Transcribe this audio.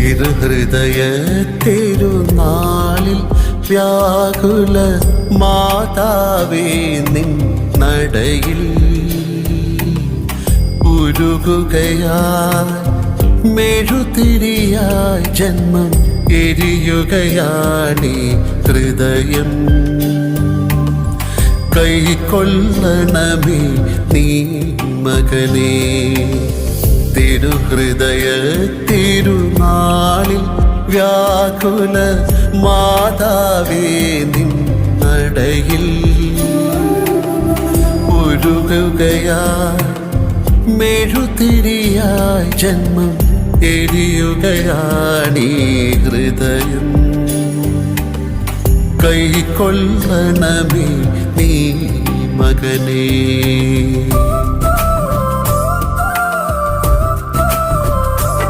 തിരുഹൃദയ തിരുനാളിൽ വ്യാകുല മാതാവേ നിൻ നടയിൽ ഉരുകുകയായി മെഴുതിരിയായി ജന്മം എരിയുകയാണി ഹൃദയം. കൈക്കൊള്ളണമേ നീ മകനേ തിരുഹൃദയ വ്യാകുല മാതാവേ നിൻ നടയിൽ ഉരുകുകയായി മെഴുതിരിയായി ജന്മം എരിയുകയാണീ ഹൃദയം. കൈക്കൊള്ളണമേ നീ മകനേ.